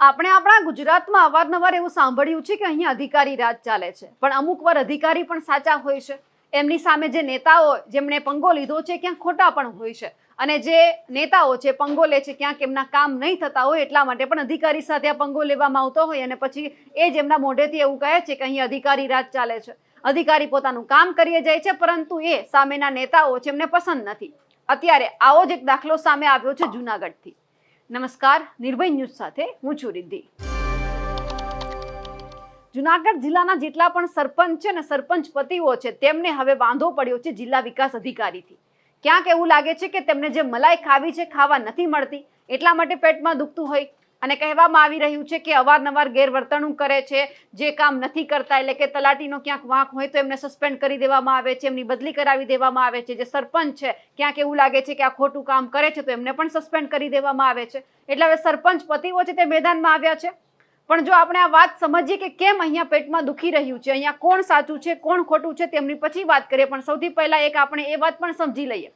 આપણે આપણા ગુજરાતમાં અવારનવાર એવું સાંભળ્યું છે કે અહીંયા અધિકારી રાજ ચાલે છે. પણ અમુક વાર અધિકારી પણ સાચા હોય છે. એમની સામે જે નેતાઓ જેમણે પંગો લીધો છે ક્યાંક ખોટા પણ હોય છે. અને જે નેતાઓ છે પંગો લે છે ક્યાંક એમના કામ નહીં થતા હોય એટલા માટે પણ અધિકારી સાથે આ પંગો લેવામાં આવતો હોય અને પછી એ જ એમના મોઢેથી એવું કહે છે કે અહીં અધિકારી રાજ ચાલે છે. અધિકારી પોતાનું કામ કરીએ જાય છે પરંતુ એ સામેના નેતાઓ છે એમને પસંદ નથી. અત્યારે આવો જ એક દાખલો સામે આવ્યો છે જુનાગઢથી. નમસ્કાર, નિર્ભય ન્યૂઝ સાથે હું છું રિદ્ધિ. જુનાગઢ જિલ્લાના જેટલા પણ સરપંચ છે ને સરપંચ પતિઓ છે, તેમને હવે વાંધો પડ્યો છે જિલ્લા વિકાસ અધિકારીથી. ક્યાંક એવું લાગે છે કે તેમને જે મલાઈ ખાવી છે, ખાવા નથી મળતી. એટલા માટે પેટમાં દુખતું હોય. અને કહેવામાં આવી રહ્યું છે કે અવારનવાર ગેરવર્તણૂક કરે છે, જે કામ નથી કરતા, એટલે કે તલાટીનો ક્યાંક વાંક હોય તો એમને સસ્પેન્ડ કરી દેવામાં આવે છે, એમની બદલી કરાવી દેવામાં આવે છે, જે સરપંચ છે, ક્યાંક એવું લાગે છે કે આ ખોટું કામ કરે છે, તો એમને પણ સસ્પેન્ડ કરી દેવામાં આવે છે. એટલે હવે સરપંચ પતિઓ છે તે મેદાનમાં આવ્યા છે. પણ જો આપણે આ વાત સમજીએ કે કેમ અહીંયા પેટમાં દુખી રહ્યું છે, અહીંયા કોણ સાચું છે, કોણ ખોટું છે, તેમની પછી વાત કરીએ. પણ સૌથી પહેલાં એક આપણે એ વાત પણ સમજી લઈએ.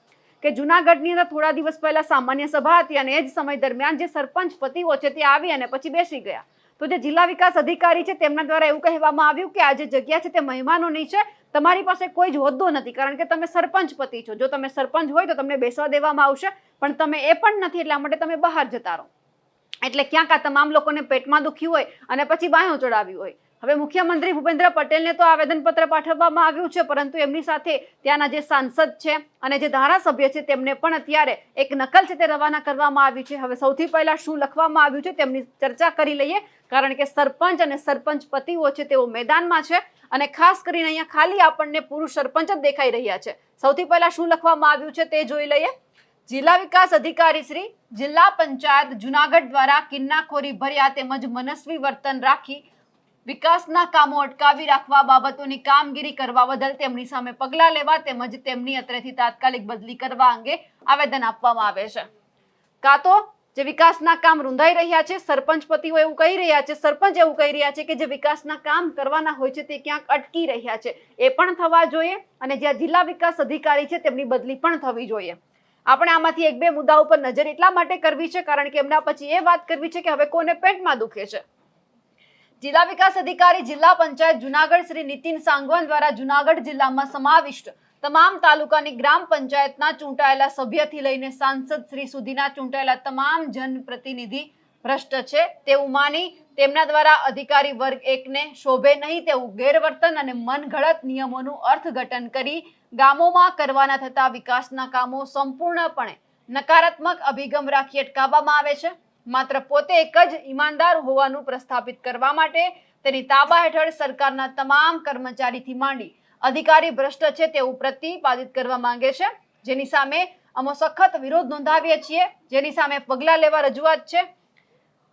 કે જુનાગઢની અંદર થોડા દિવસ પહેલા સામાન્ય સભા હતી અને એ જ સમય દરમિયાન જે સરપંચ પતિઓ છે તે આવી અને પછી બેસી ગયા. તો જે જિલ્લા વિકાસ અધિકારી છે તેમના દ્વારા એવું કહેવામાં આવ્યું કે આ જે જગ્યા છે તે મહેમાનોની છે, તમારી પાસે કોઈ જ હોદ્દો નથી, કારણ કે તમે સરપંચ પતિ છો. જો તમે સરપંચ હોય તો તમને બેસવા દેવામાં આવશે, પણ તમે એ પણ નથી, એટલા માટે તમે બહાર જતા રહો. એટલે ક્યાંક આ તમામ લોકોને પેટમાં દુખ્યું હોય અને પછી બાયો ચડાવ્યું હોય. હવે મુખ્યમંત્રી ભૂપેન્દ્ર પટેલને તો આવેદનપત્ર પાઠવવામાં આવ્યું છે, પરંતુ એમની સાથે ત્યાંના જે સાંસદ છે અને જે ધારાસભ્ય છે, તેમને પણ અત્યારે એક નકલ છે તે રવાના કરવામાં આવી છે. હવે સૌથી પહેલા શું લખવામાં આવ્યું છે તેમની ચર્ચા કરી લઈએ, કારણ કે સરપંચ અને સરપંચ પતિઓ છે તેઓ મેદાનમાં છે અને ખાસ કરીને અહીંયા ખાલી આપણને પુરુષ સરપંચ જ દેખાઈ રહ્યા છે. સૌથી પહેલા શું લખવામાં આવ્યું છે તે જોઈ લઈએ. જિલ્લા વિકાસ અધિકારી શ્રી, જિલ્લા પંચાયત જુનાગઢ દ્વારા કિન્નાખોરી ભર્યા તેમજ મનસ્વી વર્તન રાખી વિકાસના કામો અટકાવી રાખવા બાબતોની કામગીરી કરવા બદલ તેમની સામે પગલાં લેવા તેમજ તેમની અત્રેથી તાત્કાલિક બદલી કરવા અંગે આવેદન આપવામાં આવે છે. કાં તો જે વિકાસના કામ રૂંધાઈ રહ્યા છે સરપંચ પતિઓ એવું કહી રહ્યા છે, સરપંચ એવું કહી રહ્યા છે કે જે વિકાસના કામ કરવાના હોય છે તે ક્યાંક અટકી રહ્યા છે. એ પણ થવા જોઈએ અને જ્યાં જિલ્લા વિકાસ અધિકારી છે તેમની બદલી પણ થવી જોઈએ. આપણે આમાંથી એક બે મુદ્દા ઉપર નજર એટલા માટે કરવી છે કારણ કે એમના પછી એ વાત કરવી છે કે હવે કોને પેટમાં દુખે છે. જિલ્લા વિકાસ અધિકારી, જિલ્લા પંચાયત જુનાગઢ શ્રી નીતિન સાંગવાન દ્વારા જુનાગઢ જિલ્લામાં સમાવિષ્ટ તમામ તાલુકાની ગ્રામ પંચાયતના ચૂંટાયેલા સભ્યથી લઈને સાંસદ શ્રી સુધીના ચૂંટાયેલા તમામ જનપ્રતિનિધિ ભ્રષ્ટ છે. તેવું માની તેમના દ્વારા અધિકારી વર્ગ એકને શોભે નહીં તેવું ગેરવર્તન અને મનગળત નિયમોનું અર્થઘટન કરી ગામોમાં કરવાના થતા વિકાસના કામો સંપૂર્ણપણે નકારાત્મક અભિગમ રાખી અટકાવવામાં આવે છે. માત્ર પોતે એક જ ઈમાનદાર હોવાનું પ્રસ્થાપિત કરવા માટે તેની તાબા હેઠળ સરકારના તમામ કર્મચારીથી માંડી અધિકારી ભ્રષ્ટ છે તેવું પ્રતિપાદિત કરવા માંગે છે. જેની સામે અમે સખત વિરોધ નોંધાવીએ છીએ. જેની સામે પગલાં લેવા રજૂઆત છે.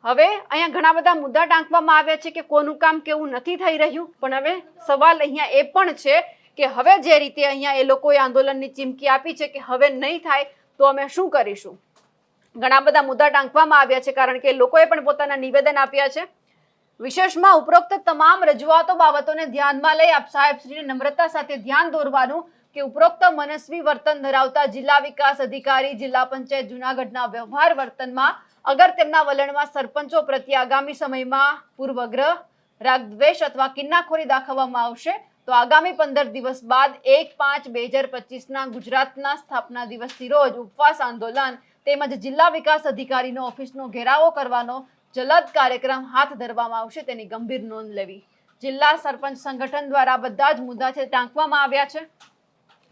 હવે અહીંયા ઘણા બધા મુદ્દા ટાંકવામાં આવ્યા છે કે કોનું કામ કેવું નથી થઈ રહ્યું. પણ હવે સવાલ અહીંયા એ પણ છે કે હવે જે રીતે અહીંયા એ લોકોએ આંદોલનની ચીમકી આપી છે કે હવે નહીં થાય તો અમે શું કરીશું? ઘણા બધા મુદ્દા ટાંકવામાં આવ્યા છે કારણ કે લોકોએ પણ પોતાના નિવેદન આપ્યા છે. વિશેષમાં ઉપરોક્ત તમામ રજૂઆતો બાબતોને ધ્યાનમાં લઈ આપ સાહેબશ્રીને નમ્રતા સાથે ધ્યાન દોરવાનું કે ઉપરોક્ત મનસ્વી વર્તન ધરાવતા જિલ્લા વિકાસ અધિકારી, જિલ્લા પંચાયત જુનાગઢના વ્યવહાર વર્તનમાં અગર તેમના વલણમાં સરપંચો પ્રત્યે આગામી સમયમાં પૂર્વગ્રહ, રાગદ્વેષ અથવા કિન્નાખોરી દાખવવામાં આવશે, તો આગામી પંદર દિવસ બાદ એક પાંચ બે હજાર પચીસના ગુજરાતના સ્થાપના દિવસથી રોજ ઉપવાસ આંદોલન તેમજ જિલ્લા વિકાસ અધિકારીનો ઓફિસનો ઘેરાવો કરવાનો જલદ કાર્યક્રમ હાથ ધરવામાં આવશે તેની ગંભીર નોંધ લેવી. જિલ્લા સરપંચ સંગઠન દ્વારા બધા જ મુદ્દા છે ટાંકવામાં આવ્યા છે.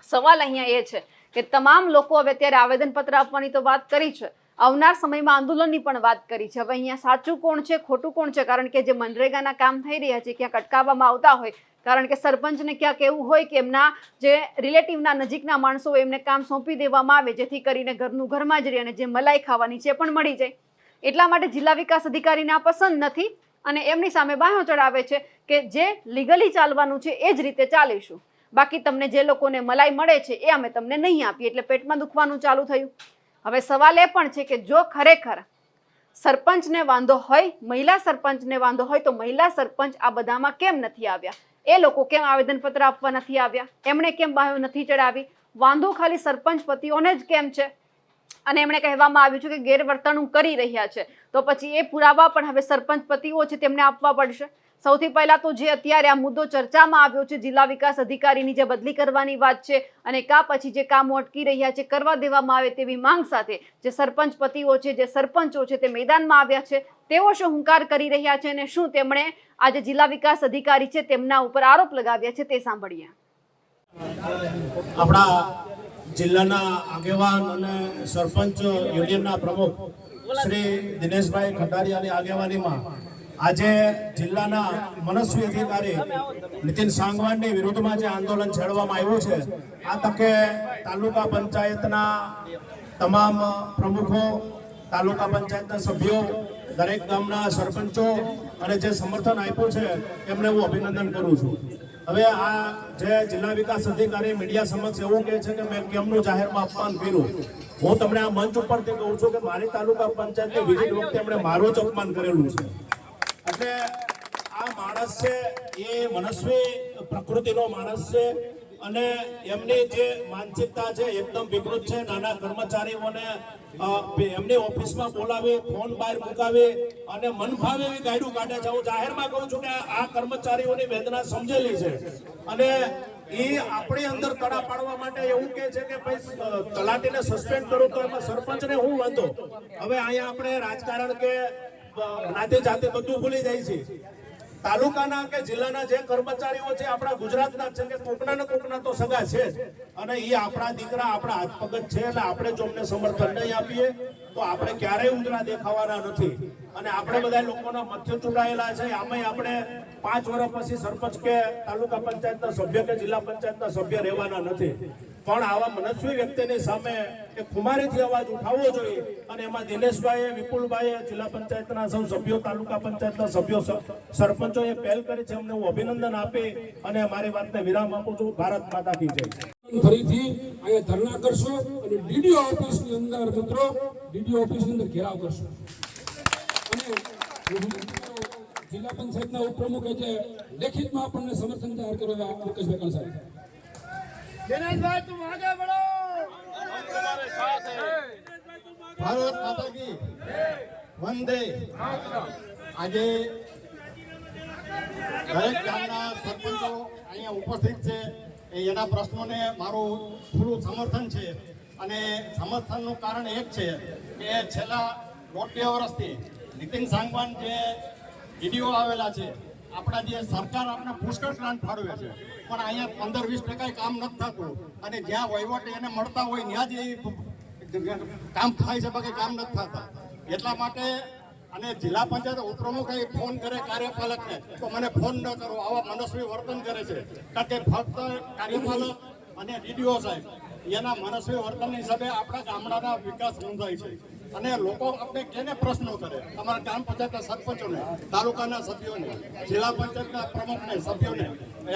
સવાલ અહીંયા એ છે કે તમામ લોકો હવે અત્યારે આવેદનપત્ર આપવાની તો વાત કરી છે. આવનાર સમયમાં આંદોલનની પણ વાત કરી છે. હવે અહીંયા સાચું કોણ છે, ખોટું કોણ છે? કારણ કે જે મનરેગાના કામ થઈ રહ્યા છે ક્યાંક અટકાવવામાં આવતા હોય કારણ કે સરપંચને ક્યાંક એવું હોય કે એમના જે રિલેટિવના નજીકના માણસો એમને કામ સોંપી દેવામાં આવે, જેથી કરીને ઘરનું ઘરમાં જ રહે અને જે મલાઈ ખાવાની છે પણ મળી જાય. એટલા માટે જિલ્લા વિકાસ અધિકારીને આ પસંદ નથી અને એમની સામે બાહ્યો ચડાવે છે કે જે લીગલી ચાલવાનું છે એ જ રીતે ચાલીશું. બાકી તમને જે લોકોને મલાઈ મળે છે એ અમે તમને નહીં આપીએ, એટલે પેટમાં દુખવાનું ચાલુ થયું. હવે સવાલ એ પણ છે કે જો ખરેખર સરપંચને વાંધો હોય, મહિલા સરપંચને વાંધો હોય, તો મહિલા સરપંચ આ બધામાં કેમ નથી આવ્યા? એ લોકો કેમ આવેદનપત્ર આપવા નથી આવ્યા? એમણે કેમ બાયો નથી ચડાવી? વાંધો ખાલી સરપંચ પતિઓને જ કેમ છે? અને એમણે કહેવામાં આવ્યું છે કે ગેરવર્તણૂક કરી રહ્યા છે. તો પછી એ પુરાવા પણ હવે સરપંચ પતિઓ છે, તેમને આપવા પડશે. સૌથી પહેલા તો જે અત્યારે આ મુદ્દો ચર્ચામાં આવ્યો છે, જિલ્લા વિકાસ અધિકારીની જે બદલી કરવાની વાત છે અને કા પછી જે કામો અટકી રહ્યા છે, કરવા દેવામાં આવે તેવી માંગ સાથે જે સરપંચ પતિઓ છે, જે સરપંચો છે તે મેદાનમાં આવ્યા છે, તેઓ શું હુંકાર કરી રહ્યા છે અને શું તેમણે આજે જિલ્લા વિકાસ અધિકારી છે તેમના ઉપર આરોપ લગાવ્યા છે તે સાંભળીએ. આપણા જિલ્લાના આગેવાન અને સરપંચ યુનિયનના પ્રમુખ શ્રી દિનેશભાઈ ખટારિયાની આગેવાનીમાં આજે જિલ્લાના મનસ્વી અધિકારી નીતિન સાંગવાનની વિરુદ્ધમાં જે આંદોલન છેડવામાં આવ્યું છે, આ તકે તાલુકા પંચાયતના તમામ પ્રમુખો, તાલુકા પંચાયતના સભ્યો, દરેક ગામના સરપંચો અને જે સમર્થન આપ્યું છે, એમને હું અભિનંદન કરું છું. હવે આ જે જિલ્લા વિકાસ અધિકારી મીડિયા સમક્ષ એવું કહે છે કે મેં કેમનું જાહેરમાં અપમાન કર્યું? હું તમને આ મંચ ઉપરથી કહું છું કે મારી તાલુકા પંચાયતની વિવિધ વખતે એમણે મારું જ અપમાન કરેલું છે. એટલે આ માણસ છે, એ મનસ્વી પ્રકૃતિનો માણસ છે અને એમની જે માનસિકતા છે એકદમ વિકૃત છે. નાના કર્મચારીઓને એમની ઓફિસમાં બોલાવી, ફોન બહાર મુકાવી અને મન ભાવે એવી ગાયડું કાઢે છે. હું જાહેરમાં કહું છું કે આ કર્મચારીઓની વેદના સમજેલી છે. અને એ આપણી અંદર તડા પાડવા માટે એવું કહે છે કે ભાઈ તલાટીને સસ્પેન્ડ કરું તો એમાં સરપંચને હું વાંધો? હવે અહીંયા આપણે રાજકારણ કે નાતે જાતે બધું ભૂલી જાય છે. તાલુકાના કે જિલ્લાના જે કર્મચારીઓ છે, આપણા ગુજરાતના છે કે કોકના ને કોકના તો સગા છે જ. અને એ આપણા દીકરા, આપણા હાથ પગ છે એટલે આપણે જો અમને સમર્થન નહીં આપીએ, તો આપણે ક્યારેય ઉંદરા દેખાવાના નથી. અને આપણે બધા લોકોના મધ્ય ચૂંટાયેલા છે. આમાંય આપણે પાંચ વર્ષ પછી સરપંચ કે તાલુકા પંચાયતના સભ્ય કે જિલ્લા પંચાયતના સભ્ય રહેવાના નથી. પણ આવા મનસ્વી વ્યક્તિની સામે કે ખુમારેથી અવાજ ઉઠાવવો જોઈએ. અને એમાં દિનેશભાઈએ વિપુલભાઈએ જિલ્લા પંચાયતના સૌ સભ્યો તાલુકા પંચાયતના સભ્યો સરપંચોએ પહેલ કરી છે. અમને હું અભિનંદન આપે અને મારી વાતને વિરામ આપું છું. ભારત માતા કી જય. ફરીથી અહીંયા ધરણા કરશો અને ડીડીઓ ઓફિસની અંદર મિત્રો ડીડીઓ ઓફિસની અંદર ઘેરાવ કરશો. અને જિલ્લા પંચાયતના ઉપપ્રમુખે જે લેખિતમાં આપણને સમર્થન તૈયાર કર્યો મુકેશભાઈ દિનેશભાઈ તું આગળ ભારત માતા કી વંદે. આજે દરેક ગામના સરપંચો અહીંયા ઉપસ્થિત છે. એના પ્રશ્નોને મારું પૂરું સમર્થન છે. અને સમર્થનનું કારણ એક છે કે છેલ્લા દોઢ બે વર્ષથી નીતિન સાંગવાન જે વીડિયો આવેલા છે, આપણા જે સરકાર આપણે પુષ્કળ ગ્રાન્ટ ફાળવે છે, પણ અહીંયા પંદર વીસ ટકા કામ નથી થતું. અને જ્યાં વહીવટ એને મળતા હોય, ત્યાં જ એ કામ થાય છે, બાકી કામ નથી થતા. એટલા માટે અને જિલ્લા પંચાયત ઉપપ્રમુખે ફોન કરે કાર્યપાલકને તો મને ફોન ન કરો, આવા મનસ્વી વર્તન કરે છે. કારણ કે ફક્ત કાર્યપાલક અને ડીડીઓ સાહેબ, એના મનસ્વી વર્તનની હિસાબે આપણા ગામડાના વિકાસ નોંધાય છે. અને લોકો આપણે કેને પ્રશ્નો કરે? અમારા ગ્રામ પંચાયતના સરપંચોને, તાલુકાના સભ્યોને, જિલ્લા પંચાયતના પ્રમુખને, સભ્યોને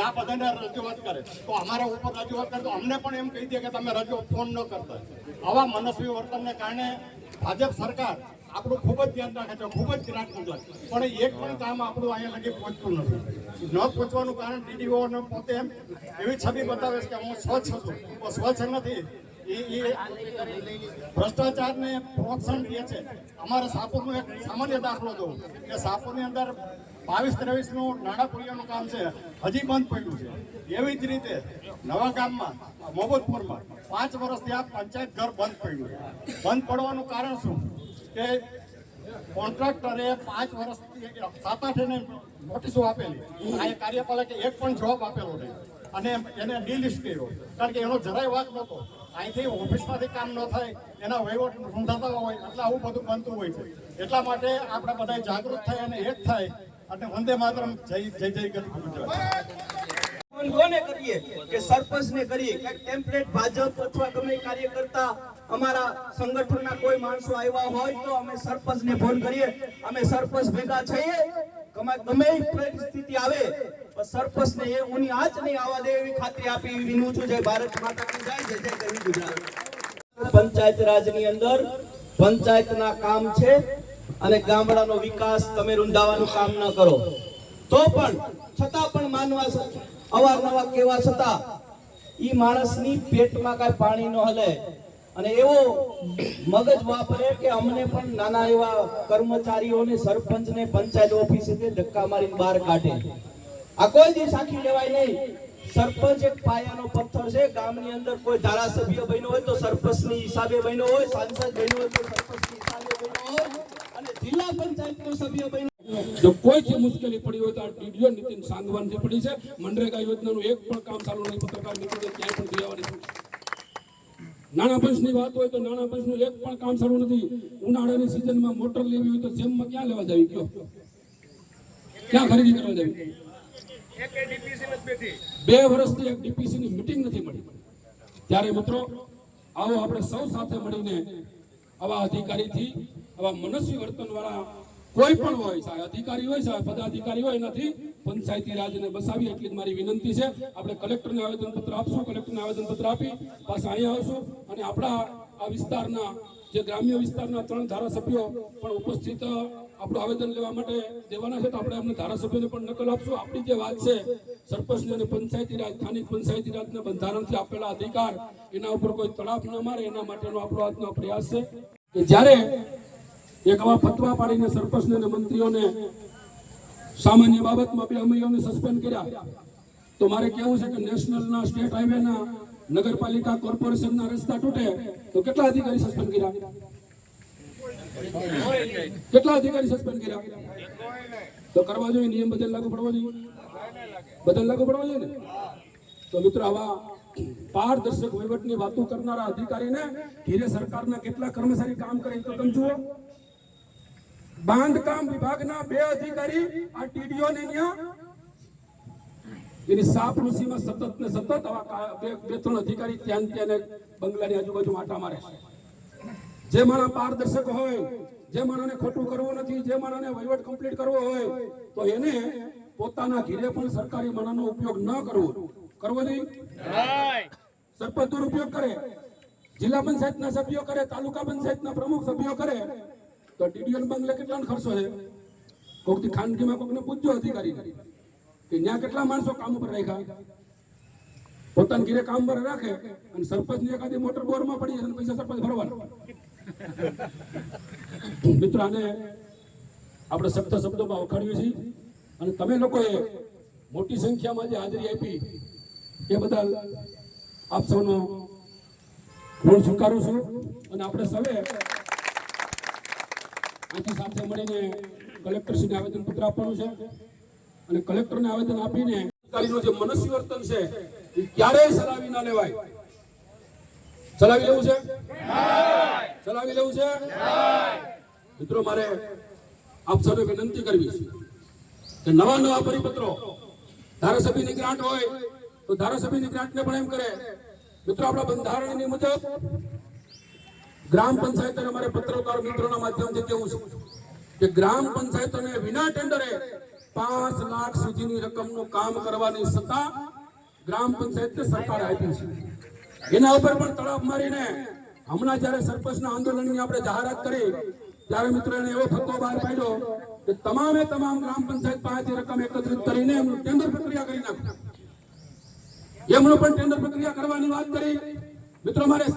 આ બધાને રજૂઆત કરે. તો અમારા ઉપર રજૂઆત કરે તો અમને પણ એમ કહી દે કે તમે રજૂ ફોન ન કરતા. આવા મનસ્વી વર્તનને કારણે ભાજપ સરકાર આપણું ખૂબ જ ધ્યાન રાખે છે, ખૂબ જ ગ્રાન્ટ મુજબ. પણ એક પણ કામ આપણું અહીંયા લગી પહોંચતું નથી. ન પહોંચવાનું કારણ ડીડીઓને પોતે એમ એવી છબી બતાવે છે કે હું સ્વચ્છ છું. હું સ્વચ્છ નથી. ભ્રષ્ટાચારને પ્રોત્સાહન દે છે. અમારે સાપુરનો એક સામાન્ય દાખલો દઉં. કે સાપુરની અંદર બાવીસ ત્રેવીસનું નાણાપુરિયાનું કામ છે. હજી બંધ પડ્યું છે. એવી જ રીતે નવા ગામમાં મોહમ્મદપુરમાં પાંચ વર્ષથી આ પંચાયત ઘર બંધ પડ્યું છે. બંધ પડવાનું કારણ શું? કે કોન્ટ્રાક્ટરે પાંચ વર્ષથી સાત આઠ એને નોટિસો આપેલી. આ કાર્યપાલકે એક પણ જવાબ આપેલો નહીં. અને એને ડિલિસ્ટ કર્યો. કારણ કે એનો જરાય વાત નહોતો. અહીંથી ઓફિસમાંથી કામ ન થાય, એના વહીવટ નોંધાતા હોય, એટલે આવું બધું બનતું હોય છે. એટલા માટે આપણે બધા જાગૃત થાય અને એક થાય અને વંદે માતરમ, જય જય જય ગુજરાત. કોને કરીએ? કે સરપંચને કરીએ? કે ટેમ્પલેટ ભાજપ અથવા ગમે કાર્યકર્તા અમારા સંગઠનના કોઈ માણસો આવ્યા હોય તો અમે સરપંચને ફોન કરીએ. અમે સરપંચ ભેગા થઈએ. ગમે પરિસ્થિતિ આવે સરપંચને એ ઉની આંચ નહીં આવવા દે એવી ખાતરી આપી વિનું છું, જય ભારત માતા જય જય જય ગુજરાત. પંચાયત રાજની અંદર પંચાયતના કામ છે અને ગામડાનો વિકાસ તમે રૂંધાવાનું કામ ન કરો. તો પણ, છતાં પણ માનવા અવારનવાર કેવા છતાં, ઈ માણસની પેટમાં કાંઈ પાણી ન હલે. અને એવો મગજ વાપરે કે અમને પણ નાના એવા કર્મચારીઓને, સરપંચને, પંચાયત ઓફિસે ધક્કા મારીને બહાર કાઢે. આ કોઈ દિવસ સાખી લેવાય નહીં. સરપંચ એક પાયાનો પથ્થર છે. ગામની અંદર કોઈ ધારાસભ્ય બન્યો હોય તો સરપંચની હિસાબે બન્યો હોય, સાંસદ બન્યો હોય તો સરપંચની હિસાબે બન્યો હોય અને જિલ્લા પંચાયતનો સભ્ય બન્યો જો કોઈથી મુશ્કેલી પડી હોય તો આ ટીડીઓ નીતિન સાંગવાનથી પડી છે. મનરેગા યોજનાનું એક પણ કામ ચાલુ નહીં, પત્રકાર નીકળે ક્યાંય પણ છે નાણાં પંચની વાત હોય તો નાણાં પંચનું એક પણ કામ સારું નથી. ઉનાળાની સિઝનમાં મોટર લેવી હોય તો જેમમાં ક્યાં લેવા જાવી? કયો. ક્યાં ખરીદી કરવા જાવી? બે વર્ષથી એક ડીપીસી ની મીટિંગ નથી મળી. ત્યારે મિત્રો આવો આપણે સૌ સાથે મળીને આવા અધિકારીથી આવા મનસ્વી વર્તન વાળા કોઈ પણ હોય સાહેબ અધિકારી હોય સાહેબ પદાધિકારી હોય એનાથી પંચાયતી રાજને બસાવી એટલી જ મારી વિનંતી છે. આપણે કલેક્ટરને આવેદનપત્ર આપશું, કલેક્ટરને આવેદનપત્ર આપી પાછા અહીંયા આવશું. અને આપણા આ વિસ્તારના જે ગ્રામ્ય વિસ્તારના ત્રણ ધારાસભ્યો પણ ઉપસ્થિત આપણું આવેદન લેવા માટે દેવાના છે, તો આપણે એમને ધારાસભ્યોને પણ નકલ આપશું. આપણી જે વાત છે સરપંચ અને પંચાયતી રાજ, સ્થાનિક પંચાયતી રાજના બંધારણથી આપેલા અધિકાર, એના ઉપર કોઈ તળાવ ન મારે, એના માટેનો આપણો આજનો પ્રયાસ છે. કે જ્યારે એક આવા ફતવા પાડીને સરપંચને અને મંત્રીઓને સામાન્ય બાબતમાં બે અમૈયોને સસ્પેન્ડ કર્યા. તો મારે કેવું છે કે નેશનલના સ્ટેટ હાઈવેના નગરપાલિકા કોર્પોરેશનના રસ્તા તૂટે તો કેટલા અધિકારી સસ્પેન્ડ કર્યા? કેટલા અધિકારી સસ્પેન્ડ કર્યા? તો કરવા જોઈએ, નિયમ બદલ લાગુ પડવો જોઈએ. બદલ લાગુ પડવા જોઈએ ને? તો મિત્રો, આવા પારદર્શક વહીવટની વાતો કરનારા અધિકારીને ઘીરે સરકારના કેટલા કર્મચારી કામ કરે તો તમે જુઓ. બાંધકામ વિભાગના બે અધિકારી આ ટીડીઓ ને ત્યાં એની સાપલુસીમાં સતત ને સતત આવા બે ત્રણ અધિકારી ત્યાં ત્યાં બંગલાની આજુબાજુ આટા મારે છે. જે માણસ પારદર્શક હોય જે માણસને ખોટું કરવું નથી જે માણસને વહીવટ કમ્પ્લીટ કરવો હોય તો એને પોતાના ઘીરે પણ સરકારી માણસનો ઉપયોગ ન કરવો. કરવો નહીં? સરપંચ દુરુપયોગ કરે જિલ્લા પંચાયતના સભ્યો કરે તાલુકા પંચાયતના પ્રમુખ સભ્યો કરે તો ડીડીઓન બંગલે કેટલાનો ખર્ચો છે? કોકથી ખાનગીમાં કોકને પૂછજો અધિકારી કે ત્યાં કેટલા માણસો કામ ઉપર રાખ્યા? પોતાના ઘીરે કામ પર રાખે અને સરપંચની એકાદી મોટર બોરમાં પડી જાય અને પૈસા સરપંચ ભરવાના. મિત્રો, આને આપણે શબ્દ શબ્દોમાં વખાણીએ છીએ અને તમે લોકોએ મોટી સંખ્યામાં જે હાજરી આપી, એ બદલ આપ સૌનો ઋણ સ્વીકારું છું અને આપણે સૌએ આથી સાથે મળીને કલેક્ટરશ્રીને આવેદન પત્ર આપવાનું છે. અને કલેક્ટરને આવેદન આપીને અધિકારીનું જે મનસ્વી વર્તન છે, એ ક્યારેય ચલાવી ના લેવાય. ચલાવી લેવું છે? ચલાવી લેવું છે? મિત્રો, મારે આપ સૌને વિનંતી કરવી છે કે નવા નવા પરિપત્રો, ધારાસભ્યની ગ્રાન્ટ હોય તો ધારાસભ્યની ગ્રાન્ટને પણ એમ કરે. મિત્રો, આપણા બંધારણની મુજબ ગ્રામ પંચાયત અમારે પત્રકાર મિત્રોના માધ્યમથી કેવું છે કે ગ્રામ પંચાયતોને વિના ટેન્ડરે પાંચ લાખ સુધીની રકમનું કામ કરવાની સત્તા ગ્રામ પંચાયતને સરકારે આપી છે. એના ઉપર પણ તળાપ મારીને હમણાં જ્યારે સરપંચના આંદોલનની આપણે જાહેરાત કરી, ત્યારે મિત્રો એને એવો ફતવો બહાર પાડ્યો કે તમામે તમામ ગ્રામ પંચાયત પાસેથી રકમ એકત્રિત કરીને એમનું ટેન્ડર પ્રક્રિયા કરી નાખો. એમનો પણ ટેન્ડર પ્રક્રિયા કરવાની વાત કરી. મિત્રો, મારે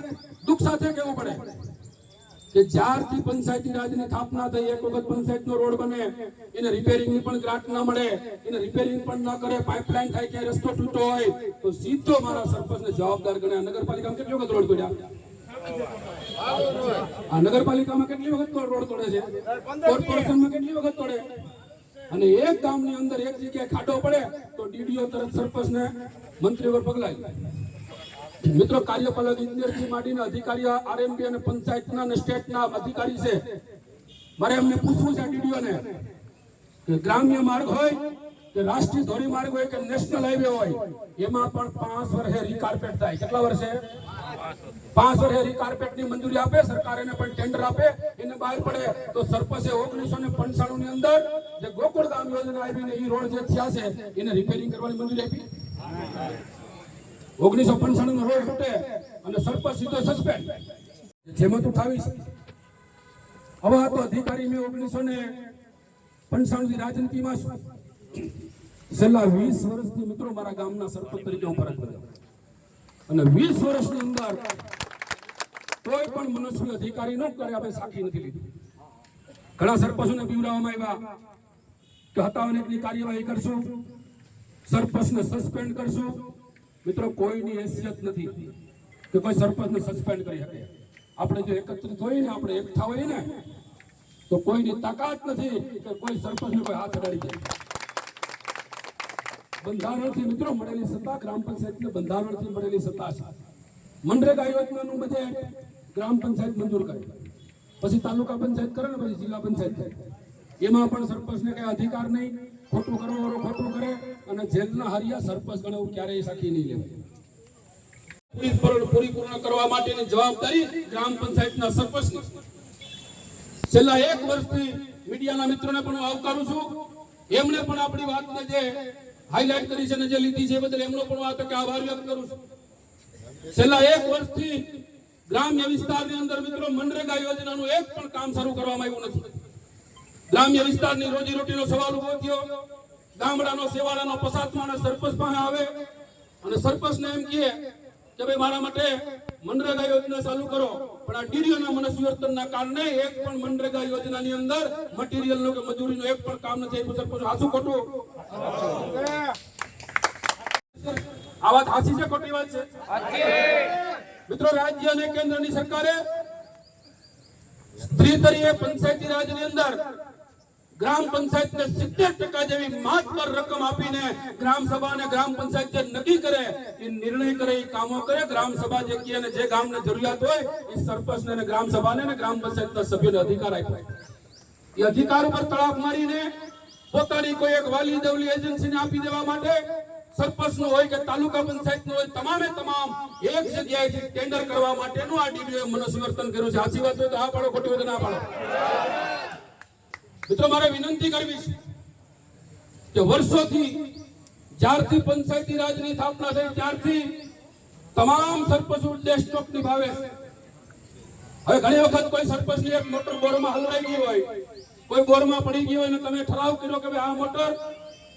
દુઃખ સાથે કહેવું પડે. કે જ્યારથી પંચાયતી રાજની સ્થાપના થઈ, એક વખત પંચાયતનો રોડ બને, એને રિપેરિંગની પણ ગ્રાન્ટ ના મળે, એને રિપેરિંગ પણ ના કરે પાઇપલાઇન થાય કે રસ્તો તૂટો હોય, તો સીધો મારા સરપંચને જવાબદાર ગણ્યા. નગરપાલિકામાં કેટલી વખત રોડ તોડ્યા? આ નગરપાલિકામાં કેટલી વખત રોડ તોડે છે? કોર્પોરેશનમાં કેટલી વખત તોડે? અને એક ગામની અંદર એક જગ્યાએ ખાડો પડે, તો ડીડીઓ તરત સરપંચને મંત્રી પર પગલાય. મિત્રો, કાર્યપાલક ઇજનેરથી માંડીને અધિકારી આરએમપી અને પંચાયતના અને સ્ટેટના અધિકારી છે. મારે એમને પૂછવું છે ડીડીઓને કે ગ્રામ્ય માર્ગ હોય કે રાષ્ટ્રીય ધોરીમાર્ગ હોય કે નેશનલ હાઈવે હોય, એમાં પણ પાંચ વર્ષે રીકાર્પેટ થાય. કેટલા વર્ષે? પાંચ વર્ષે રીકાર્પેટની મંજૂરી આપે, સરકાર એને પણ ટેન્ડર આપે, એને બહાર પડે. તો સરપંચે ઓગણીસો ને પંચાણું ની અંદર જે ગોકુળ ગામ યોજના આવી ને એ રોડ જે થયા છે, એને રિપેરિંગ કરવાની મંજૂરી આપી? ઓગણીસો પંચાણું નો રોડ તૂટે અને સરપંચ સીધો સસ્પેન્ડ જેમાં ઉઠાવીશ હવે આ તો અધિકારી મેં ઓગણીસો ને પંચાણું થી રાજનીતિમાં છું. છેલ્લા વીસ વર્ષથી મિત્રો મારા ગામના સરપંચ તરીકે હું ફરજ બજાવું અને વીસ વર્ષની અંદર કોઈ પણ મનુષ્ય અધિકારી ન કરે, આપણે સાખી નથી લીધી. ઘણા સરપંચોને પીવડાવવામાં આવ્યા કે હતાવન એકની કાર્યવાહી કરશું, સરપંચને સસ્પેન્ડ કરશું. મિત્રો, કોઈની હેસિયત નથી કે કોઈ સરપંચને સસ્પેન્ડ કરી શકે. આપણે જો એકત્રિત હોઈએ ને, આપણે એકઠા હોઈએ ને, તો કોઈની તાકાત નથી કે કોઈ સરપંચને કોઈ હાથ અડાડી જાય બંધારણથી મિત્રો મળેલી સત્તા ગ્રામ પંચાયતને બંધારણથી મળેલી સત્તા છે. મનરેગા યોજનાનું બજેટ ગ્રામ પંચાયત મંજૂર કરે. પછી તાલુકા પંચાયત કરે ને, પછી જિલ્લા પંચાયત કરે. એમાં પણ સરપંચને કઈ અધિકાર નહીં. ખોટું કરવા વાળો ખોટું કરે અને જેલના હરિયા સરપંચ ગણે એવું ક્યારેય સાખી નહીં લેવાય. પૂરી પૂર્ણ- પૂરી કરવા છેલ્લા એક વર્ષથી મીડિયાના મિત્રોને પણ હું આવકારું છું. એમણે પણ આપણી વાતને જે હાઇલાઇટ કરી છે અને જે લીધી છે બદલ એમનો પણ વાત તકે આભાર વ્યક્ત કરું છું. છેલ્લા એક વર્ષથી ગ્રામ્ય વિસ્તારની અંદર મિત્રો મનરેગા યોજનાનું એક પણ કામ શરૂ કરવામાં આવ્યું નથી. ગ્રામ્ય વિસ્તારની રોજીરોટીનો સવાલ ઊભો થયો. ગામડાનો સેવાડાનો પસાતમાના સરપંચ પાસે આવે. અને સરપંચને એમ કહે કે ભાઈ, મારા માટે મનરેગા યોજના ચાલુ કરો. પણ આ ડીડીઓના મનસ્વિવર્તનના કારણે એક પણ મનરેગા યોજનાની અંદર મટીરીયલનો કે મજૂરીનો એક પણ કામ નથી આપ્યું. સરપંચ, હાસું ખોટું. આ વાત હાસી છે, ખોટી વાત છે? મિત્રો, રાજ્ય અને કેન્દ્રની સરકારે સ્ત્રી તરીકે પંચાયતી રાજની અંદર ગ્રામ પંચાયતને સિત્તેર ટકા જેવી માતબર રકમ આપીને ગ્રામ સભા અને ગ્રામ પંચાયત જે નક્કી કરે, એ નિર્ણય કરે, એ કામો કરે, ગ્રામ સભા જે કહે અને જે ગામને જરૂરિયાત હોય, એ સરપંચને અને ગ્રામ સભાને અને ગ્રામ પંચાયતના સભ્યોને અધિકાર આપ્યો. એ અધિકાર ઉપર તળાપ મારીને પોતાની કોઈ એક વાલી દવલી એજન્સીને આપી દેવા માટે સરપંચનો હોય કે તાલુકા પંચાયતનો હોય, તમામે તમામ એક જગ્યાએથી ટેન્ડર કરવા માટેનું આ ડીડીઓએ મનસ્વર્તન કર્યું છે. સાચી હોય તો આ પાડો, ખોટી હોય તો ના પાડો. મિત્રો, મારે વિનંતી કરવી છે કે વર્ષોથી જ્યારથી પંચાયતી રાજની સ્થાપના થઈ, ત્યારથી તમામ સરપંચ ડેસ્કટોપ નિભાવે છે. હવે ઘણી વખત કોઈ સરપંચની એક મોટર બોરમાં હલવાઈ ગઈ હોય, કોઈ બોરમાં પડી ગઈ હોય અને તમે ઠરાવ કર્યો કે આ મોટર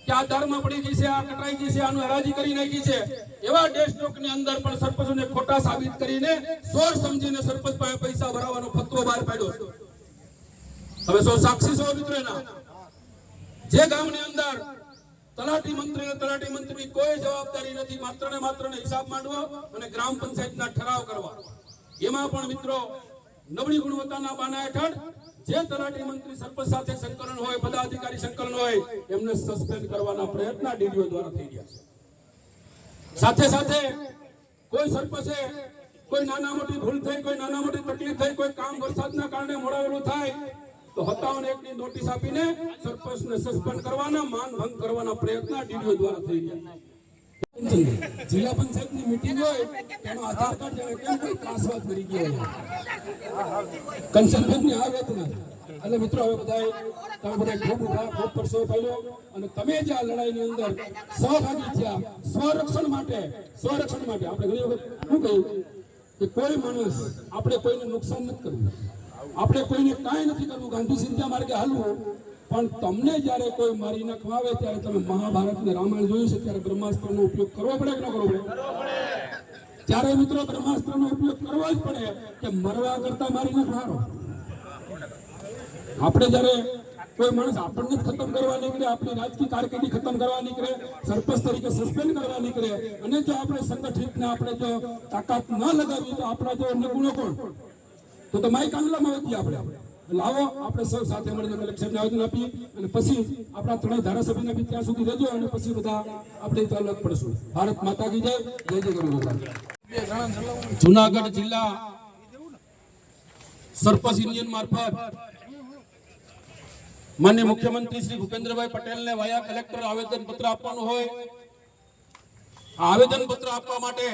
કે આ દારમાં પડી ગઈ છે, આ કટાઈ ગઈ છે, આનું હરાજી કરી નાખી છે. એવા ડેસ્કટોકની અંદર પણ સરપંચોને ખોટા સાબિત કરીને સોર સમજીને સરપંચ પાસે પૈસા ભરાવાનો ફતવો બહાર પાડ્યો છે. તમે સૌ સાક્ષી છો મિત્રોના. જે ગામની અંદર તલાટી મંત્રી તલાટી મંત્રી કોઈ જવાબદારી નથી માત્ર ને માત્ર ને હિસાબ માંડવો અને ગ્રામ પંચાયતના ઠરાવ કરવા. એમાં પણ મિત્રો, નબળી ગુણવત્તાના બાના હેઠળ જે તલાટી મંત્રી સરપંચ સાથે સંકલન હોય, પદાધિકારી સંકલન હોય, એમને સસ્પેન્ડ કરવાના પ્રયત્ન ડીડીઓ દ્વારા થઈ રહ્યા છે. સાથે સાથે કોઈ સરપંચે કોઈ નાના મોટી ભૂલ થઈ, કોઈ નાના મોટી તકલીફ થઈ, કોઈ કામ વરસાદના કારણે મોડાવેલું થાય તો સત્તાવન પંચાયતની મીટિંગ હોય એટલે મિત્રો, હવે તમે બધા પાડ્યો. અને તમે જે આ લડાઈની અંદર સહભાગી થયા, સ્વરક્ષણ માટે સ્વરક્ષણ માટે, આપણે ઘણી વખત શું કહ્યું? કે કોઈ માણસ આપણે કોઈને નુકસાન નથી કરવું. આપણે કોઈને કાંઈ નથી કરવું. ગાંધી ચિંતા માર્ગે હાલવું. પણ તમને જ્યારે કોઈ મારી નાખવા આવે ત્યારે તમે મહાભારત ને રામાયણ જોયું છે ત્યારે બ્રહ્માસ્ત્રનો ઉપયોગ કરવો પડે કે ન કરવો પડે? ત્યારે મિત્રો બ્રહ્માસ્ત્રનો ઉપયોગ કરવો જ પડે કે મરવા કરતા મારી નાખવાનો આપણે જ્યારે કોઈ માણસ આપણને ખતમ કરવા નીકળે આપણી રાજકીય કારકિર્દી ખતમ કરવા નીકળે સરપંચ તરીકે સસ્પેન્ડ કરવા નીકળે અને જો આપણે સંગઠિતને આપણે જો તાકાત ન લગાવી તો આપણા જો નિગુણો કોણ? તો તો માઇક આંગલામાં આપીએ આપણે. લાવો, આપણે સૌ સાથે મળીને કલેક્શનને આવેદન આપીએ અને પછી આપણા ત્રણેય ધારાસભ્યને બી ત્યાં સુધી રહેજો અને પછી બધા આપણે તો અલગ પડશું. ભારત માતા કી જય. જય જય ગુરુ જુનાગઢ જિલ્લા સરપંચ યુનિયન મારફત માન્ય મુખ્યમંત્રી શ્રી ભૂપેન્દ્રભાઈ પટેલને વાયા કલેક્ટર આવેદન પત્ર આપવાનું હોય. આવેદન પત્ર આપવા માટે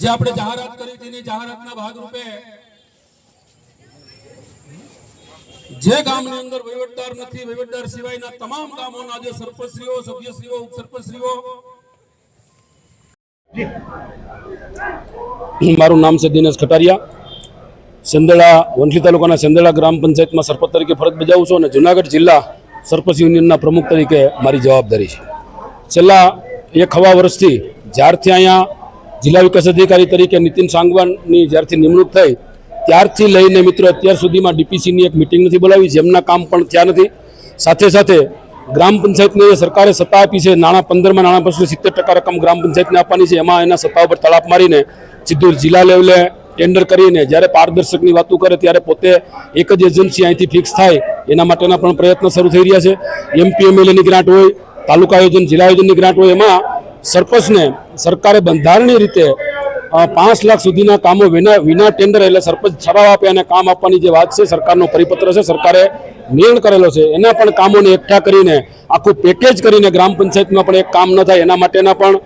જે આપણે જાહેરાત કરી તેની જાહેરાતના ભાગરૂપે જે ગામની અંદર વહીવટદાર નથી, વહીવટદાર સિવાયના તમામ ગામોના જે સરપંચશ્રીઓ, સભ્યશ્રીઓ, ઉપસરપંચશ્રીઓ. મારું નામ છે દિનેશ ખટારિયા. સંદેડા વંથલી તાલુકાના સંદેડા ગ્રામ પંચાયતમાં સરપંચ તરીકે ફરજ બજાવું છું અને જુનાગઢ જિલ્લા સરપંચ યુનિયનના પ્રમુખ તરીકે મારી જવાબદારી છે. છેલ્લા એક હવા વર્ષથી જ્યારથી અહીંયા જિલ્લા વિકાસ અધિકારી તરીકે નીતિન સાંગવાનની જ્યારથી નિમણૂક થઈ, ત્યારથી લઈને મિત્રો અત્યાર સુધીમાં ડીપીસીની એક મિટિંગ નથી બોલાવી, જેમના કામ પણ થયા નથી. સાથે સાથે ગ્રામ પંચાયતને સરકારે સત્તા આપી છે, નાણાં પંદરમાં નાણાં પંચની સિત્તેર ટકા રકમ ગ્રામ પંચાયતને આપવાની છે, એમાં એના સત્તા ઉપર તળાપ મારીને સીધું જિલ્લા લેવલે ટેન્ડર કરીને જ્યારે પારદર્શકની વાતો કરે ત્યારે પોતે એક જ એજન્સી અહીંથી ફિક્સ થાય, એના માટેના પણ પ્રયત્ન શરૂ થઈ રહ્યા છે. એમપીએમએલએની ગ્રાન્ટ હોય, તાલુકા આયોજન, જિલ્લા આયોજનની ગ્રાન્ટ હોય, એમાં સરપંચને સરકારે બંધારણીય રીતે પાંચ લાખ સુધીના કામો વિના વિના ટેન્ડર એટલે સરપંચ ઠરાવ આપે અને કામ આપવાની જે વાત છે, સરકારનો પરિપત્ર છે, સરકારે નિર્ણય કરેલો છે. એના પણ કામોને એકઠા કરીને, આખું પેકેજ કરીને ગ્રામ પંચાયતમાં પણ એક કામ ન થાય, એના માટેના પણ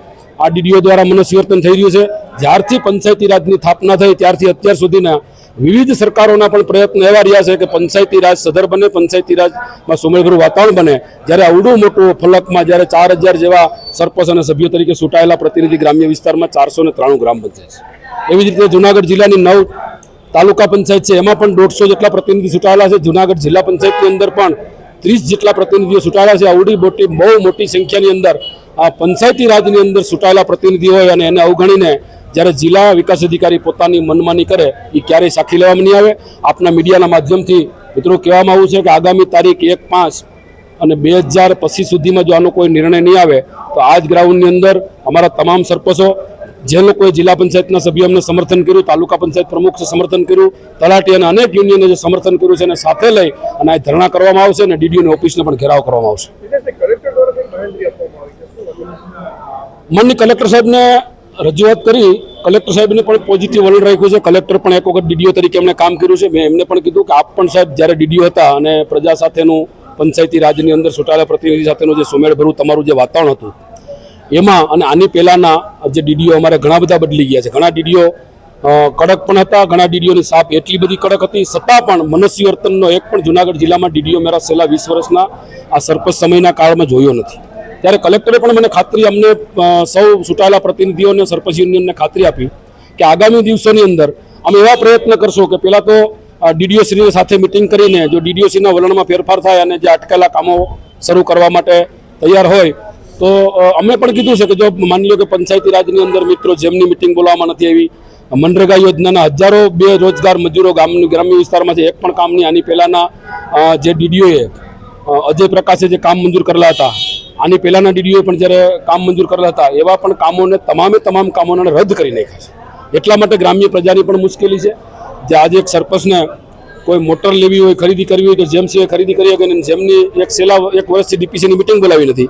આ ડીડીઓ દ્વારા મનસ્વીવર્તન થઈ રહ્યું છે. જ્યારથી પંચાયતી રાજની સ્થાપના થઈ, ત્યારથી અત્યાર સુધીના વિવિધ સરકારોના પણ પ્રયત્ન એવા રહ્યા છે કે પંચાયતી રાજ સદર બને, પંચાયતી રાજમાં સુમેળભર્યું વાતાવરણ બને. જ્યારે આવડું મોટું ફલકમાં જ્યારે ચાર હજાર જેવા સરપંચ અને સભ્યો તરીકે ચૂંટાયેલા પ્રતિનિધિ ગ્રામ્ય વિસ્તારમાં ચારસો ને ત્રાણું ગ્રામ પંચાયત છે. એવી જ રીતે જુનાગઢ જિલ્લાની નવ તાલુકા પંચાયત છે, એમાં પણ દોઢસો જેટલા પ્રતિનિધિ ચૂંટાયેલા છે. જુનાગઢ જિલ્લા પંચાયતની અંદર પણ ત્રીસ જેટલા પ્રતિનિધિઓ ચૂંટાયેલા છે. આવડી મોટી, બહુ મોટી સંખ્યાની અંદર આ પંચાયતી રાજની અંદર ચૂંટાયેલા પ્રતિનિધિ હોય અને એને અવગણીને જ્યારે જિલ્લા વિકાસ અધિકારી પોતાની મનમાની કરે એ ક્યારેય સાખી લેવામાં નહીં આવે. આપના મીડિયાના માધ્યમથી મિત્રો કહેવામાં આવ્યું છે કે આગામી તારીખ એક પાંચ અને બે હજાર પચીસ સુધીમાં જો આનો કોઈ નિર્ણય નહીં આવે તો આ જ ગ્રાઉન્ડની અંદર અમારા તમામ સરપંચો જે લોકોએ જિલ્લા પંચાયતના સભ્યો અમને સમર્થન કર્યું તાલુકા પંચાયત પ્રમુખ સમર્થન કર્યું તલાટી અને અનેક યુનિયને જે સમર્થન કર્યું છે એને સાથે લઈ અને આ ધરણા કરવામાં આવશે અને ડીડીઓની ઓફિસને પણ ઘેરાવ કરવામાં આવશે. મનની કલેક્ટર સાહેબને રજૂઆત કરી, કલેક્ટર સાહેબને પણ પોઝિટિવ વલણ રાખ્યું છે. કલેક્ટર પણ એક વખત ડીડીઓ તરીકે એમણે કામ કર્યું છે. મેં એમને પણ કીધું કે આપ પણ સાહેબ જ્યારે ડીડીઓ હતા અને પ્રજા સાથેનું પંચાયતી રાજની અંદર ચૂંટાયેલા પ્રતિનિધિ સાથેનું જે સુમેળભર્યું તમારું જે વાતાવરણ હતું, એમાં અને આની પહેલાંના જે ડીડીઓ અમારે ઘણા બધા બદલી ગયા છે. ઘણા ડીડીઓ કડક પણ હતા, ઘણા ડીડીઓની સાપ એટલી બધી કડક હતી. છતાં પણ મનસ્વી વર્તનનો એક પણ જુનાગઢ જિલ્લામાં ડીડીઓ મેરા છેલ્લા વીસ વર્ષના આ સરપંચ સમયના કાળમાં જોયો નથી. ત્યારે કલેક્ટરે પણ મને ખાતરી અમને સૌ ચૂંટાયેલા પ્રતિનિધિઓને સરપંચ યુનિયનને ખાતરી આપી કે આગામી દિવસોની અંદર અમે એવા પ્રયત્ન કરશું કે પહેલાં તો ડીડીઓસીની સાથે મિટિંગ કરીને જો ડીડીઓસીના વલણમાં ફેરફાર થાય અને જે અટકેલા કામો શરૂ કરવા માટે તૈયાર હોય, તો અમે પણ કીધું છે કે જો માની લો કે પંચાયતી રાજની અંદર મિત્રો જેમની મિટિંગ બોલાવવામાં નથી આવી, મનરેગા યોજનાના હજારો બે રોજગાર મજૂરો ગામની, ગ્રામ્ય વિસ્તારમાં છે એક પણ કામની આની પહેલાંના જે ડીડીઓએ અજય પ્રકાશે જે કામ મંજૂર કરેલા હતા આની પહેલાંના ડીડીઓએ પણ જ્યારે કામ મંજૂર કરેલા હતા, એવા પણ કામોને તમામે તમામ કામોને રદ કરી નાખ્યા છે. એટલા માટે ગ્રામ્ય પ્રજાની પણ મુશ્કેલી છે. જે આજે એક સરપંચને કોઈ મોટર લેવી હોય, ખરીદી કરવી હોય તો જેમ છે ખરીદી કરી શકે જેમની એક છેલ્લા એક વર્ષથી ડીપીસીની મિટિંગ બોલાવી નથી.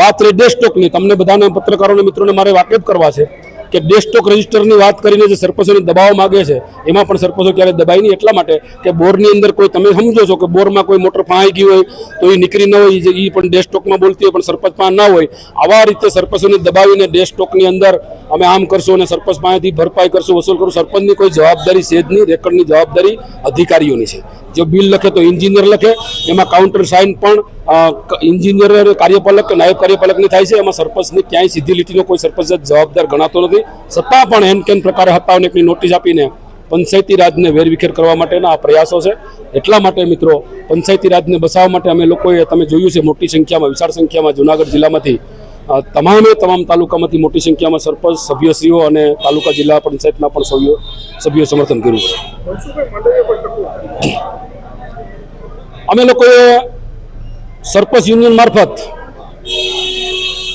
વાત રહી ડેસ્ટોકની તમને બધાને પત્રકારોને મિત્રોને મારે વાકેફ કરવા છે. કે ડેસ્કટોક રજિસ્ટરની વાત કરીને જે સરપંચોને દબાવ માગે છે, એમાં પણ સરપંચો ક્યારે દબાય નહીં એટલા માટે કે બોરની અંદર કોઈ તમે સમજો છો કે બોરમાં કોઈ મોટર ફાંઈ ગઈ હોય તો એ નીકળી ન હોય એ પણ ડેસ્કટોકમાં બોલતી હોય પણ સરપંચ પાસે ના હોય, આવા રીતે સરપંચોને દબાવીને ડેસ્કટોકની અંદર અમે આમ કરશું અને સરપંચ પાસેથી ભરપાઈ કરશું, વસૂલ કરશું, સરપંચની કોઈ જવાબદારી છે જ નહીં રેકર્ડની જવાબદારી અધિકારીઓની છે. જો બિલ લખે તો એન્જિનિયર લખે, એમાં કાઉન્ટર સાઇન પણ ક- કાર્યપાલક કે નાયબ કાર્યપાલકની થાય છે. એમાં સરપંચની ક્યાંય સીધી લીટીનો કોઈ સરપંચ જ જવાબદાર ગણાતો નથી. છતાં પણ હેન કેન પ્રકારે હતાઓને એકની નોટિસ આપીને પંચાયતી રાજને વેરવિખેર કરવા માટેના આ પ્રયાસો છે. એટલા માટે મિત્રો પંચાયતી રાજને બસાવવા માટે અમે લોકોએ તમે જોયું છે મોટી સંખ્યામાં વિશાળ સંખ્યામાં જુનાગઢ જિલ્લામાંથી તમામે તમામ તાલુકામાંથી મોટી સંખ્યામાં સરપંચ સભ્યશ્રીઓ અને તાલુકા જિલ્લા પંચાયતના પણ સભ્યો સભ્યો સમર્થન કર્યું છે. અમે લોકોએ સરપંચ યુનિયન મારફત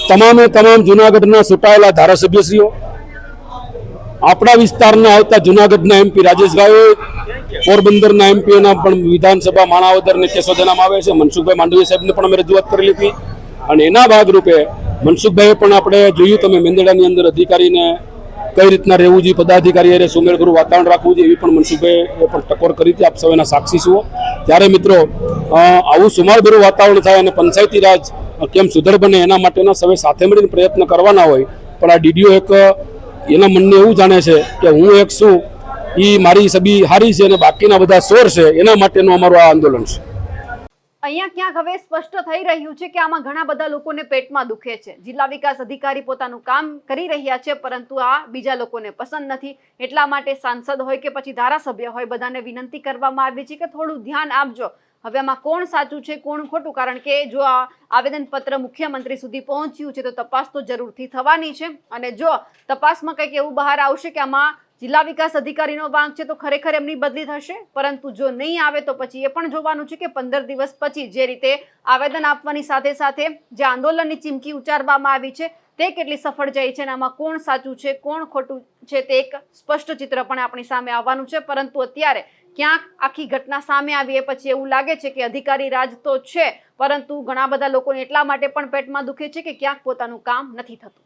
તમામે તમામ જુનાગઢના સુટાયેલા ધારાસભ્યશ્રીઓ, આપણા વિસ્તારના આવતા જુનાગઢના એમપી રાજેશભાઈ પોરબંદરના એમપીઓના પણ વિધાનસભા માણાવદર કેસો કેશોદનામાં આવે છે. મનસુખભાઈ માંડવી સાહેબને પણ અમે રજૂઆત કરેલી હતી અને એના ભાગરૂપે મનસુખભાઈએ પણ આપણે જોયું, તમે મેંદડાની અંદર અધિકારીને કઈ રીતના રહેવું જોઈએ? પદાધિકારી હારે સુમેળભર્યું વાતાવરણ રાખવું જોઈએ એવી પણ મનસુખભાઈએ પણ ટકોર કરી હતી. આપ સૌ એના સાક્ષી છો. ત્યારે મિત્રો આવું સુમાળભર્યું વાતાવરણ થાય અને પંચાયતી રાજ કેમ સુધર બને એના માટેના સૌએ સાથે મળીને પ્રયત્ન કરવાના હોય, પણ આ ડીડીઓ એક, એના મનને એવું જાણે છે કે હું એક છું એ મારી સબી હારી છે અને બાકીના બધા સોર છે, એના માટેનું અમારું આ આંદોલન છે. અહીંયા ક્યાંક હવે સ્પષ્ટ થઈ રહ્યું છે કે આમાં ઘણા બધા લોકોને પેટમાં દુખે છે. જિલ્લા વિકાસ અધિકારી પોતાનું કામ કરી રહ્યા છે, પરંતુ આ બીજા લોકોને પસંદ નથી. એટલા માટે સાંસદ હોય કે પછી ધારાસભ્ય હોય, બધાને વિનંતી કરવામાં આવી છે કે થોડું ધ્યાન આપજો. હવે આમાં કોણ સાચું છે, કોણ ખોટું? કારણ કે જો આ આવેદનપત્ર મુખ્યમંત્રી સુધી પહોંચ્યું છે, તો તપાસ તો જરૂરથી થવાની છે. અને જો તપાસમાં કંઈક એવું બહાર આવશે કે આમાં જિલ્લા વિકાસ અધિકારીનો વાંક છે તો ખરેખર એમની બદલી થશે? પરંતુ જો નહીં આવે તો પછી એ પણ જોવાનું છે કે પંદર દિવસ પછી જે રીતે આવેદન આપવાની સાથે સાથે જે આંદોલનની ચીમકી ઉચ્ચારવામાં આવી છે, તે કેટલી સફળ જાય છે અને આમાં કોણ સાચું છે, કોણ ખોટું છે તે એક સ્પષ્ટ ચિત્ર પણ આપણી સામે આવવાનું છે. પરંતુ અત્યારે ક્યાંક આખી ઘટના સામે આવી એ પછી એવું લાગે છે કે અધિકારી રાજ તો છે, પરંતુ ઘણા બધા લોકોને એટલા માટે પણ પેટમાં દુખે છે કે ક્યાંક પોતાનું કામ નથી થતું.